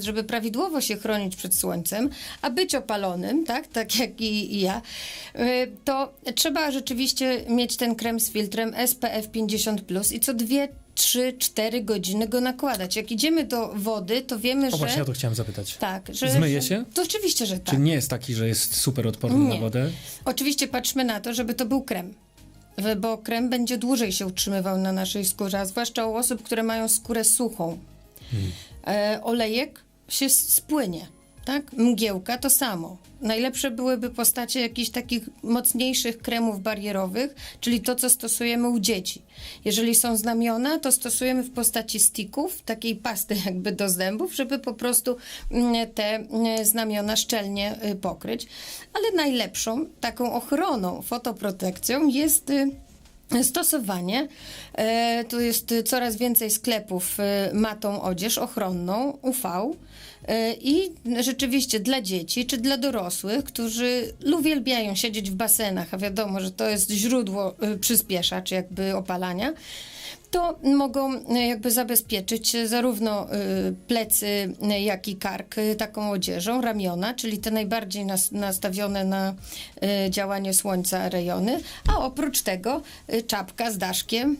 żeby prawidłowo się chronić przed słońcem, a być opalonym, tak, tak jak i, i ja, y, to trzeba rzeczywiście mieć ten krem z filtrem SPF 50+, i co dwie, trzy, cztery godziny go nakładać. Jak idziemy do wody, to wiemy, O że... właśnie, ja to chciałem zapytać. Tak, że... Zmyje się? To oczywiście, że tak. Czy nie jest taki, że jest super odporny na Nie. wodę? Oczywiście patrzmy na to, żeby to był krem. Bo krem będzie dłużej się utrzymywał na naszej skórze, a zwłaszcza u osób, które mają skórę suchą. E, olejek się spłynie, tak? Mgiełka to samo. Najlepsze byłyby postacie jakichś takich mocniejszych kremów barierowych, czyli to, co stosujemy u dzieci. Jeżeli są znamiona, to stosujemy w postaci sticków, takiej pasty jakby do zębów, żeby po prostu mm, te mm, znamiona szczelnie y, pokryć. Ale najlepszą taką ochroną, fotoprotekcją jest y, Stosowanie. E, tu jest coraz więcej sklepów y, ma tą odzież ochronną UV. E, I rzeczywiście dla dzieci czy dla dorosłych, którzy uwielbiają siedzieć w basenach, a wiadomo, że to jest źródło przyspieszacz jakby opalania, to mogą y, jakby zabezpieczyć y, zarówno y, plecy, jak i kark taką odzieżą, ramiona, czyli te najbardziej nas, nastawione na działanie słońca rejony, a oprócz tego czapka z daszkiem